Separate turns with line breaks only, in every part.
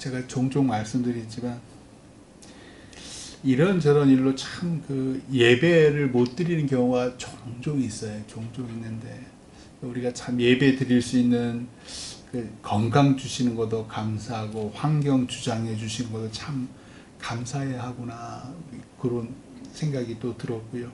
제가 종종 말씀드리지만 이런저런 일로 참 그 예배를 못 드리는 경우가 종종 있어요. 종종 있는데 우리가 참 예배 드릴 수 있는 그 건강 주시는 것도 감사하고 환경 주장해 주시는 것도 참 감사해야 하구나 그런 생각이 또 들었고요.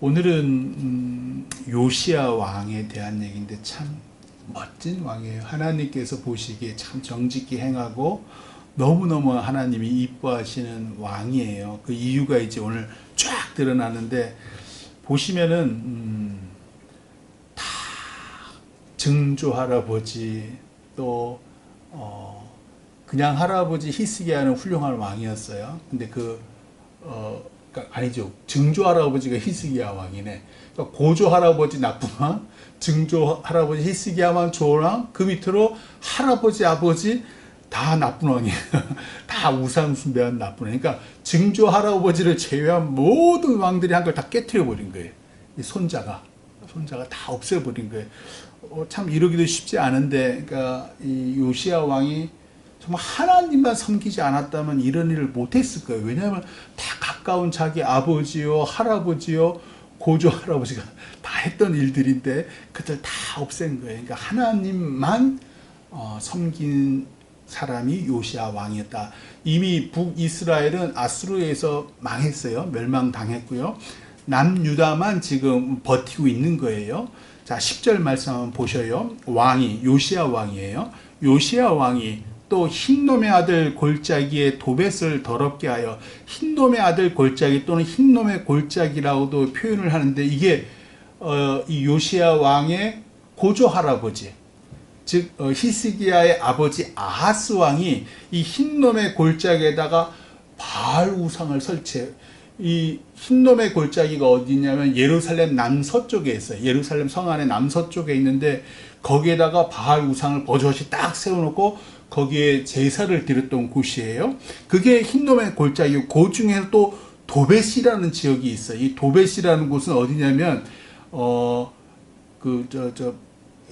오늘은 음, 요시아 왕에 대한 얘기인데 참 멋진 왕이에요. 하나님께서 보시기에 참 정직히 행하고 너무너무 하나님이 이뻐하시는 왕이에요. 그 이유가 이제 오늘 쫙 드러나는데 보시면은 음, 다 증조 할아버지 또 어, 그냥 할아버지 히스기야는 훌륭한 왕이었어요. 근데 그 어, 그러니까 아니죠. 증조 할아버지가 히스기야 왕이네. 그러니까 고조 할아버지 왕, 증조 할아버지 히스기야만 왕, 그 밑으로 할아버지 아버지 다 나쁜 왕이에요. 다 우상 숭배한 나쁜 왕. 그러니까 증조 할아버지를 제외한 모든 왕들이 한 걸 다 깨뜨려 버린 거예요. 이 손자가 손자가 다 없애버린 거예요. 어, 참 이러기도 쉽지 않은데, 그러니까 이 요시야 왕이 정말 하나님만 섬기지 않았다면 이런 일을 못했을 거예요. 왜냐하면 다 가까운 자기 아버지요, 할아버지요, 고조 할아버지가 다 했던 일들인데 그들 다 없앤 거예요. 그러니까 하나님만 어, 섬긴 사람이 요시아 왕이었다. 이미 북이스라엘은 아수르에서 망했어요. 멸망당했고요. 남유다만 지금 버티고 있는 거예요. 자, 10절 말씀 한번 보셔요. 왕이 요시아 왕이에요. 요시아 왕이 또 흰놈의 아들 골짜기에 도벳을 더럽게 하여 흰놈의 아들 골짜기 또는 흰놈의 골짜기라고도 표현을 하는데 이게 어, 이 요시아 왕의 고조 할아버지 즉 어, 히스기야의 아버지 아하스 왕이 이 흰놈의 골짜기에다가 바알 우상을 설치해 이 흰놈의 골짜기가 어디냐면 예루살렘 남서쪽에 있어요. 예루살렘 성 안에 남서쪽에 있는데 거기에다가 바알 우상을 버젓이 딱 세워놓고 거기에 제사를 드렸던 곳이에요. 그게 흰놈의 골짜기고 그 중에 또 도벳이라는 지역이 있어요. 이 도벳이라는 곳은 어디냐면 어 그 저 저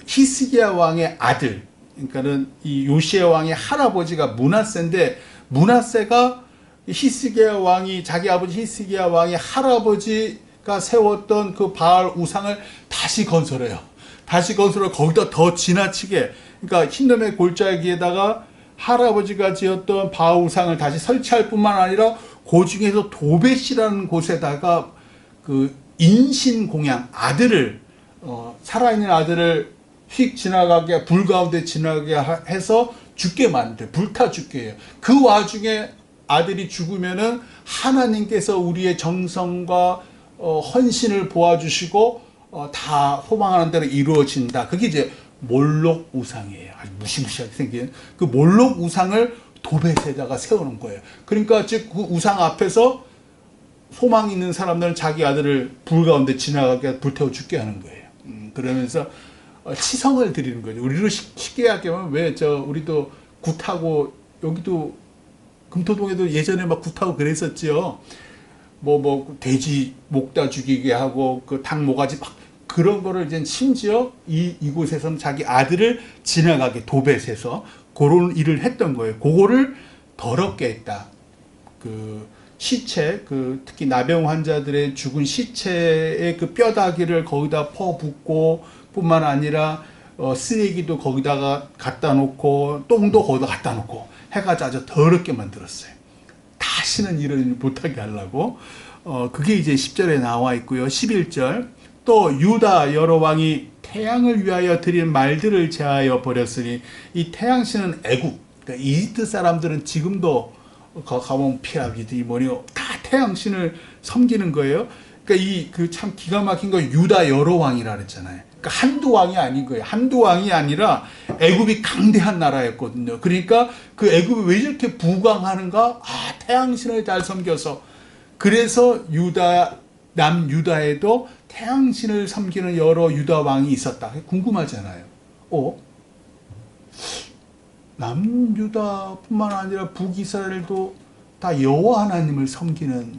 히스기야 왕의 아들 그러니까는 이 요시야 왕의 할아버지가 문하세인데 문하세가 히스기야 왕이 자기 아버지 히스기야 왕의 할아버지가 세웠던 그 바알 우상을 다시 건설해요. 다시 건설을 거기다 더 지나치게 그러니까 흰놈의 골짜기에다가 할아버지가 지었던 바알 우상을 다시 설치할 뿐만 아니라 그 중에서 도벳이라는 곳에다가 그 인신 공양 아들을 어, 살아있는 아들을 휙 지나가게 불 가운데 지나게 하- 해서 죽게 만들 불타 죽게 해요. 그 와중에 아들이 죽으면은 하나님께서 우리의 정성과 어, 헌신을 보아주시고 어, 다 소망하는 대로 이루어진다. 그게 이제 몰록 우상이에요. 아주 무시무시하게 생긴 그 몰록 우상을 도벳에다가 세우는 거예요. 그러니까 즉 그 우상 앞에서 소망 있는 사람들은 자기 아들을 불 가운데 지나가게 불태워 죽게 하는 거예요. 음, 그러면서 어, 치성을 드리는 거죠. 우리로 쉽- 쉽게 하면 왜 저 우리도 굿하고 여기도 금토동에도 예전에 막 굿하고 그랬었지요. 뭐뭐 돼지 목다 죽이게 하고 그 닭 모가지 막 그런 거를 이제 심지어 이 이곳에서는 자기 아들을 지나가게 도벳에서 그런 일을 했던 거예요. 그거를 더럽게 했다. 그 시체 그 특히 나병 환자들의 죽은 시체의 그 뼈다귀를 거기다 퍼붓고 뿐만 아니라 어, 쓰레기도 거기다가 갖다 놓고 똥도 거기다 갖다 놓고 해가지고 아주 더럽게 만들었어요. 다시는 이런 일 못하게 하려고 어 그게 이제 10절에 나와 있고요. 11절 또 유다 여러 왕이 태양을 위하여 드린 말들을 제하여 버렸으니 이 태양신은 애국 그러니까 이집트 사람들은 지금도 거 가보면 피라미드 뭐니 다 태양신을 섬기는 거예요. 그러니까 이 그 참 기가 막힌 거 유다 여러 왕이라 그랬잖아요. 그러니까 한두 왕이 아닌 거예요. 한두 왕이 아니라 애굽이 강대한 나라였거든요. 그러니까 그 애굽이 왜 이렇게 부강하는가? 아 태양신을 잘 섬겨서 그래서 유다 남 유다에도 태양신을 섬기는 여러 유다 왕이 있었다. 궁금하잖아요. 어? 남유다뿐만 아니라 북이스라엘도 다 여호와 하나님을 섬기는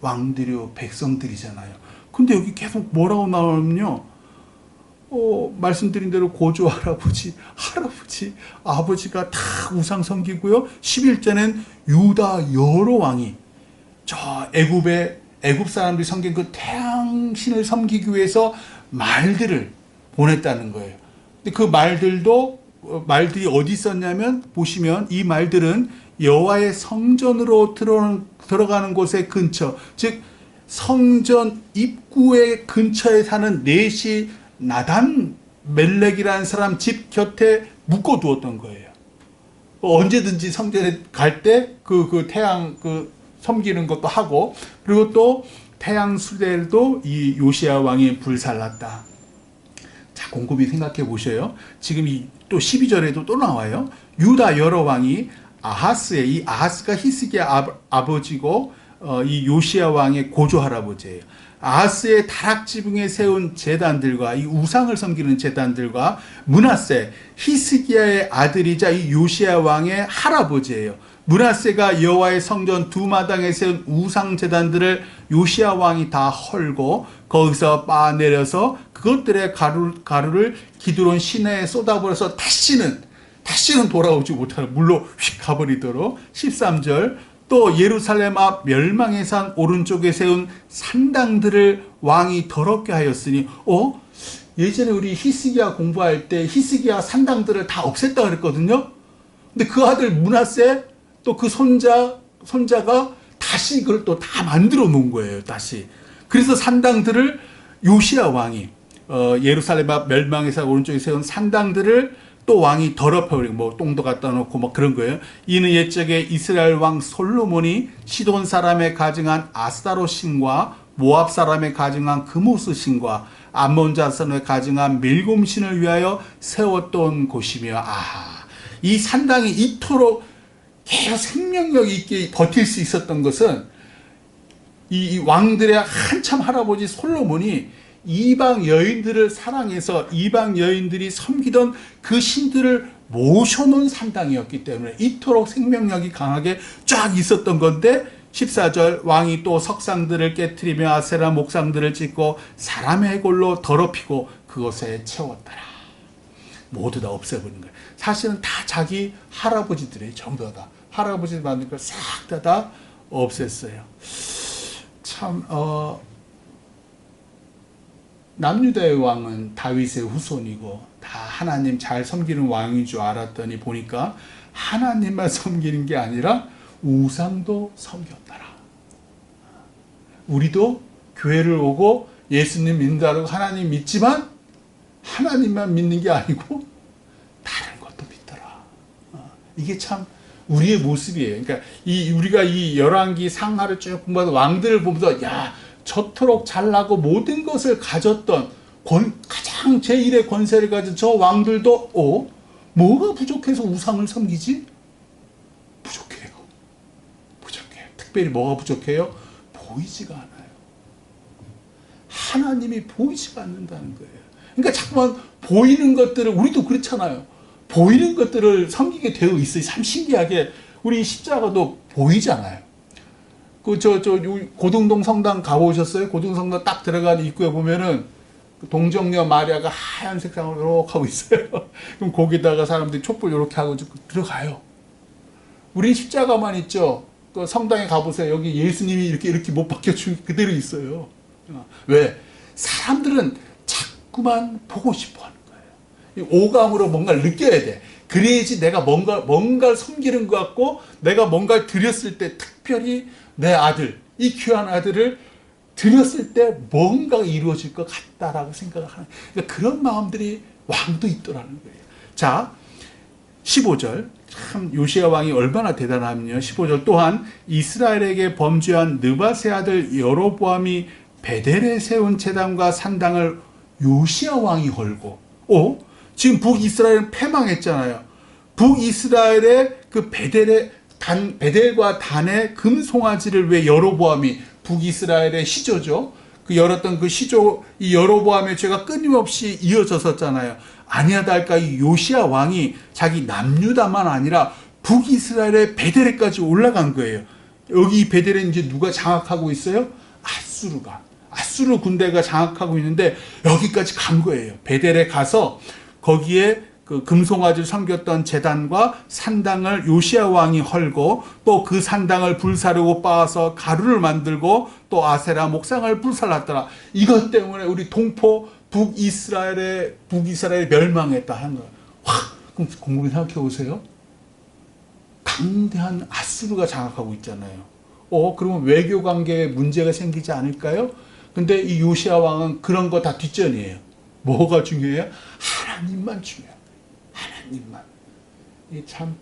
왕들이요 백성들이잖아요. 근데 여기 계속 뭐라고 나오냐면요. 어, 말씀드린 대로 고조 할아버지, 할아버지, 아버지가 다 우상 섬기고요. 11절엔 유다 여러 왕이 저 애굽의 애굽 사람들이 섬긴 그 태양신을 섬기기 위해서 말들을 보냈다는 거예요. 근데 그 말들도 어, 말들이 어디 있었냐면 보시면 이 말들은 여호와의 성전으로 들어가는, 곳의 근처, 즉 성전 입구의 근처에 사는 넷이 나단 멜렉이라는 사람 집 곁에 묶어 두었던 거예요. 언제든지 성전에 갈 때 그 그 태양 그 섬기는 것도 하고 그리고 또 태양 수대도 이 요시아 왕이 불살랐다. 자, 곰곰이 생각해 보셔요. 지금 이 또 12절에도 또 나와요. 유다 여러 왕이 아하스의 이 아하스가 히스기야 아, 아버 지고 어, 이 요시아 왕의 고조 할아버지예요. 아하스의 다락 지붕에 세운 제단들과 이 우상을 섬기는 제단들과 문하세 히스기야의 아들이자 이 요시아 왕의 할아버지예요. 문하세가 여호와의 성전 두 마당에 세운 우상 제단들을 요시아 왕이 다 헐고 거기서 빠 내려서 그것들의 가루, 가루를 기드론 시내에 쏟아버려서 다시는 다시는 돌아오지 못하는 물로 휙 가버리도록 13절 또 예루살렘 앞 멸망의 산 오른쪽에 세운 산당들을 왕이 더럽게 하였으니 어 예전에 우리 히스기야 공부할 때 히스기야 산당들을 다 없앴다 그랬거든요. 근데 그 아들 문하세 또 그 손자 손자가 다시 그걸 또 다 만들어 놓은 거예요. 다시 그래서 산당들을 요시야 왕이 어, 예루살렘 앞 멸망에서 오른쪽에 세운 산당들을 또 왕이 더럽혀버리고 뭐 똥도 갖다 놓고 막 그런 거예요. 이는 옛적에 이스라엘 왕 솔로몬이 시돈 사람에 가증한 아스타로 신과 모압 사람에 가증한 그모스 신과 암몬 자손에 가증한 밀곰 신을 위하여 세웠던 곳이며 아하 이 산당이 이토록 계속 생명력 있게 버틸 수 있었던 것은 이, 이 왕들의 한참 할아버지 솔로몬이 이방 여인들을 사랑해서 이방 여인들이 섬기던 그 신들을 모셔놓은 산당이었기 때문에 이토록 생명력이 강하게 쫙 있었던 건데 14절 왕이 또 석상들을 깨뜨리며 아세라 목상들을 짓고 사람의 해골로 더럽히고 그것에 채웠더라. 모두 다 없애버린 거예요. 사실은 다 자기 할아버지들의 전부 다 할아버지 만든 걸싹다다 없앴어요. 참 어. 남유다의 왕은 다윗의 후손이고 다 하나님 잘 섬기는 왕인 줄 알았더니 보니까 하나님만 섬기는 게 아니라 우상도 섬겼더라. 우리도 교회를 오고 예수님 믿는다고 하나님 믿지만 하나님만 믿는 게 아니고 다른 것도 믿더라. 어, 이게 참 우리의 모습이에요. 그러니까 이 우리가 이 열왕기 상하를 쭉 공부하다 왕들을 보면서 야 저토록 잘나고 모든 것을 가졌던 권, 가장 제1의 권세를 가진 저 왕들도 어? 뭐가 부족해서 우상을 섬기지? 부족해요. 부족해요. 특별히 뭐가 부족해요? 보이지가 않아요. 하나님이 보이지가 않는다는 거예요. 그러니까 자꾸만 보이는 것들을 우리도 그렇잖아요. 보이는 것들을 섬기게 되어 있어요. 참 신기하게 우리 십자가도 보이잖아요. 그 저 저 고등동 성당 가보셨어요? 고등동 성당 딱 들어가는 입구에 보면은 그 동정녀 마리아가 하얀 색 상으로 이렇게 하고 있어요. 그럼 거기다가 사람들이 촛불 이렇게 하고 들어가요. 우리 십자가만 있죠. 그 성당에 가보세요. 여기 예수님이 이렇게 이렇게 못 박혀 주 그대로 있어요. 왜? 사람들은 자꾸만 보고 싶어 하는 거예요. 오감으로 뭔가를 느껴야 돼. 그래야지 내가 뭔가, 뭔가를 섬기는 것 같고, 내가 뭔가를 드렸을 때 특별히 내 아들, 이 귀한 아들을 드렸을 때 뭔가가 이루어질 것 같다라고 생각을 하는, 그러니까 그런 마음들이 왕도 있더라는 거예요. 자, 15절. 참 요시아 왕이 얼마나 대단하면요. 15절 또한 이스라엘에게 범죄한 느바세 아들 여로보암이 베델에 세운 제단과 산당을 요시아 왕이 헐고, 어? 지금 북이스라엘은 패망했잖아요. 북이스라엘의 그 베델의 단 베델과 단의 금 송아지를 왜 여로보암이 북이스라엘의 시조죠. 그 열었던 그 시조 이 여로보암의 죄가 끊임없이 이어졌었잖아요. 아니하다 할까 이 요시아 왕이 자기 남유다만 아니라 북이스라엘의 베델에까지 올라간 거예요. 여기 베델에 이제 누가 장악하고 있어요? 아수르가. 아수르 아수르 군대가 장악하고 있는데 여기까지 간 거예요. 베델에 가서 거기에 그 금송아지를 섬겼던 재단과 산당을 요시아 왕이 헐고 또 그 산당을 불사르고 빻아서 가루를 만들고 또 아세라 목상을 불살랐더라. 이것 때문에 우리 동포 북이스라엘의 북이스라엘이 멸망했다 하는 거예요. 와, 그럼 곰곰이 생각해 보세요. 강대한 아수르가 장악하고 있잖아요. 어, 그러면 외교 관계에 문제가 생기지 않을까요? 근데 이 요시아 왕은 그런 거 다 뒷전이에요. 뭐가 중요해요? 하나님만 중요해요. 하나님만. 이 참,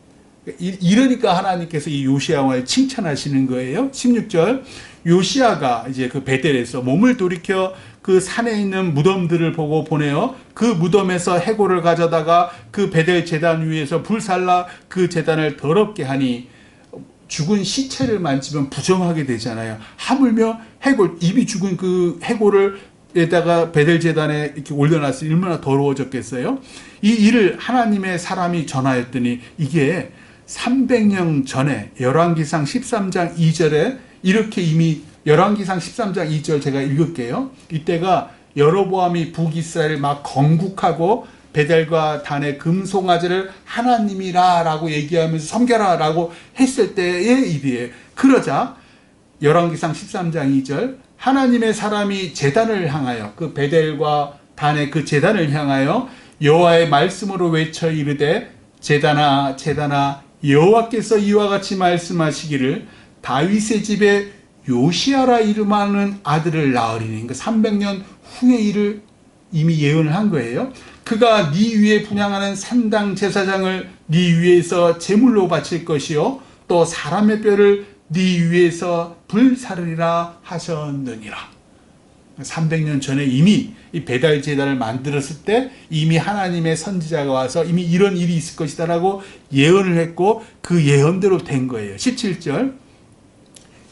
이- 이러니까 하나님께서 이 요시아 왕을 칭찬하시는 거예요. 16절. 요시아가 이제 그 베델에서 몸을 돌이켜 그 산에 있는 무덤들을 보고 보내어 그 무덤에서 해골을 가져다가 그 베델 재단 위에서 불살라 그 재단을 더럽게 하니 죽은 시체를 만지면 부정하게 되잖아요. 하물며 해골 입이 죽은 그 해골을 에다가 베델 재단에 이렇게 올려놨으니 얼마나 더러워졌겠어요. 이 일을 하나님의 사람이 전하였더니 이게 300년 전에 열왕기상 13장 2절에 이렇게 이미 열왕기상 13장 2절 제가 읽을게요. 이때가 여로보암이 북이스라엘을 막 건국하고 베델과 단의 금송아지를 하나님이라라고 얘기하면서 섬겨라라고 했을 때의 일이에요. 그러자 열왕기상 13장 2절 하나님의 사람이 제단을 향하여 그 베델과 단의 그 제단을 향하여 여호와의 말씀으로 외쳐 이르되 제단아 제단아 여호와께서 이와 같이 말씀하시기를 다윗의 집에 요시아라 이름하는 아들을 낳으리니 그 300년 후의 일을 이미 예언을 한 거예요. 그가 네 위에 분양하는 산당 제사장을 네 위에서 제물로 바칠 것이요 또 사람의 뼈를 네 위에서 불사르리라 하셨느니라. 300년 전에 이미 이 배달 제단을 만들었을 때 이미 하나님의 선지자가 와서 이미 이런 일이 있을 것이다라고 예언을 했고 그 예언대로 된 거예요. 17절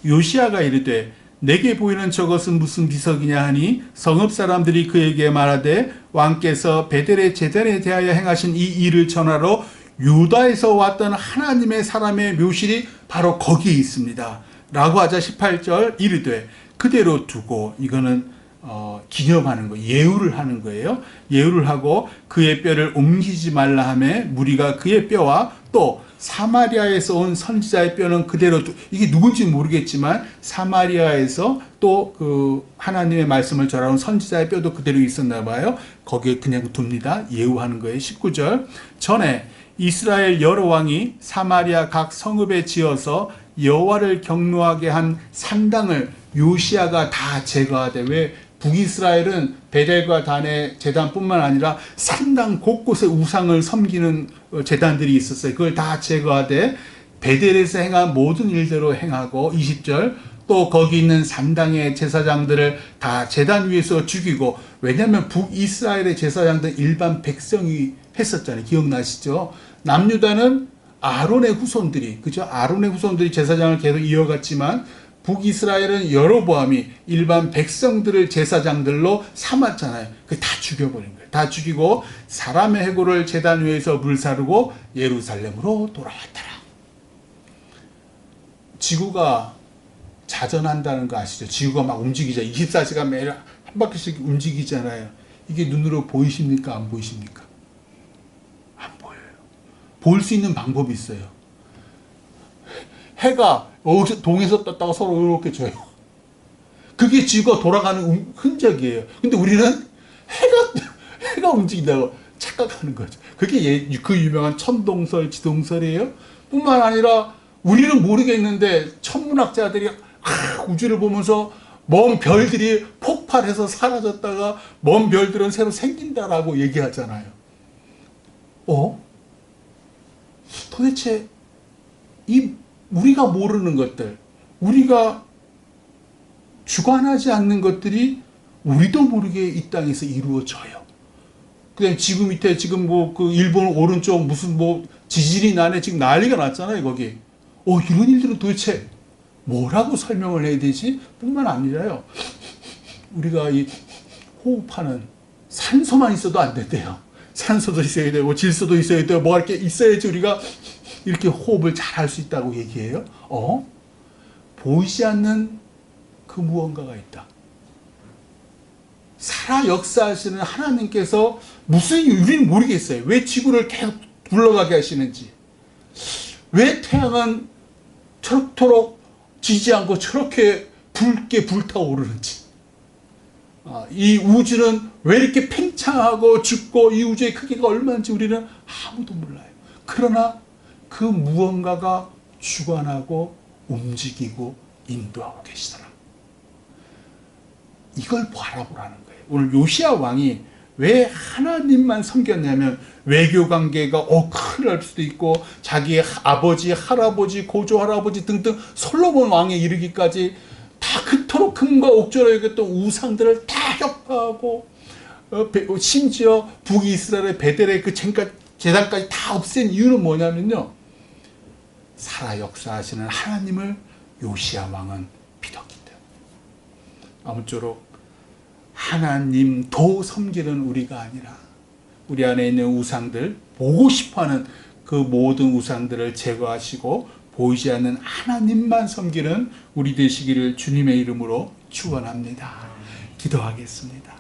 요시아가 이르되 내게 보이는 저것은 무슨 비석이냐 하니 성읍 사람들이 그에게 말하되 왕께서 베델의 제단에 대하여 행하신 이 일을 전하러 유다에서 왔던 하나님의 사람의 묘실이 바로 거기에 있습니다. 라고 하자 18절 이르되 그대로 두고 이거는 어, 기념하는 거, 예우를 하는 거예요. 예우를 하고 그의 뼈를 옮기지 말라 하매 무리가 그의 뼈와 또 사마리아에서 온 선지자의 뼈는 그대로 두, 이게 누군지 모르겠지만 사마리아에서 또 그 하나님의 말씀을 전하는 선지자의 뼈도 그대로 있었나 봐요. 거기에 그냥 둡니다. 예우하는 거예요. 19절 전에 이스라엘 여러 왕이 사마리아 각 성읍에 지어서 여호와를 경노하게 한 산당을 요시아가 다 제거하되 왜 북이스라엘은 베델과 단의 재단뿐만 아니라 산당 곳곳에 우상을 섬기는 어, 재단들이 있었어요. 그걸 다 제거하되 베델에서 행한 모든 일대로 행하고 20절 또 거기 있는 산당의 제사장들을 다 재단 위에서 죽이고 왜냐하면 북이스라엘의 제사장들 일반 백성이 했었잖아요. 기억나시죠? 남유다는 아론의 후손들이 그죠? 아론의 후손들이 제사장을 계속 이어갔지만 북이스라엘은 여로보암이 일반 백성들을 제사장들로 삼았잖아요. 그 다 죽여버린 거예요. 다 죽이고 사람의 해골을 제단 위에서 물사르고 예루살렘으로 돌아왔더라. 지구가 자전한다는 거 아시죠? 지구가 막 움직이자 24시간 매일 한 바퀴씩 움직이잖아요. 이게 눈으로 보이십니까? 안 보이십니까? 안 보여요. 볼 수 있는 방법이 있어요. 해가 여기서 동에서 떴다가 서로 이렇게 져요. 그게 지구가 돌아가는 음- 흔적이에요. 근데 우리는 해가 해가 움직인다고 착각하는 거죠. 그게 예- 그 유명한 천동설, 지동설이에요. 뿐만 아니라 우리는 모르겠는데 천문학자들이 아, 우주를 보면서 먼 별들이 폭발해서 사라졌다가 먼 별들은 새로 생긴다라고 얘기하잖아요. 어? 도대체 이 우리가 모르는 것들, 우리가 주관하지 않는 것들이 우리도 모르게 이 땅에서 이루어져요. 그다음 지구 밑에 지금 뭐 그 일본 오른쪽 무슨 뭐 지진이 나네 지금 난리가 났잖아요 거기. 어 이런 일들은 도대체 뭐라고 설명을 해야 되지? 뿐만 아니라요. 우리가 이 호흡하는 산소만 있어도 안 된대요. 산소도 있어야 되고 질소도 있어야 되고 뭐 이렇게 있어야지 우리가 이렇게 호흡을 잘 할 수 있다고 얘기해요. 어? 보이지 않는 그 무언가가 있다. 살아 역사하시는 하나님께서 무슨 이유- 우리는 모르겠어요. 왜 지구를 계속 굴러가게 하시는지. 왜 태양은 저렇도록 지지 않고 저렇게 붉게 불타오르는지. 아, 이 우주는 왜 이렇게 팽창하고 죽고 이 우주의 크기가 얼마인지 우리는 아무도 몰라요. 그러나 그 무언가가 주관하고 움직이고 인도하고 계시더라. 이걸 바라보라는 거예요. 오늘 요시아 왕이 왜 하나님만 섬겼냐면 외교 관계가 어 큰일 날 수도 있고 자기의 아버지, 할아버지, 고조 할아버지 등등 솔로몬 왕에 이르기까지 다 그토록 금과 옥조로 여겼던 우상들을 다 혁파하고 어, 배- 심지어 북이스라엘의 베델의 그 재단까지 다 없앤 이유는 뭐냐면요. 살아 역사하시는 하나님을 요시아 왕은 믿었기 때문에. 아무쪼록 하나님도 섬기는 우리가 아니라 우리 안에 있는 우상들 보고 싶어하는 그 모든 우상들을 제거하시고 보이지 않는 하나님만 섬기는 우리 되시기를 주님의 이름으로 축원합니다. 기도하겠습니다.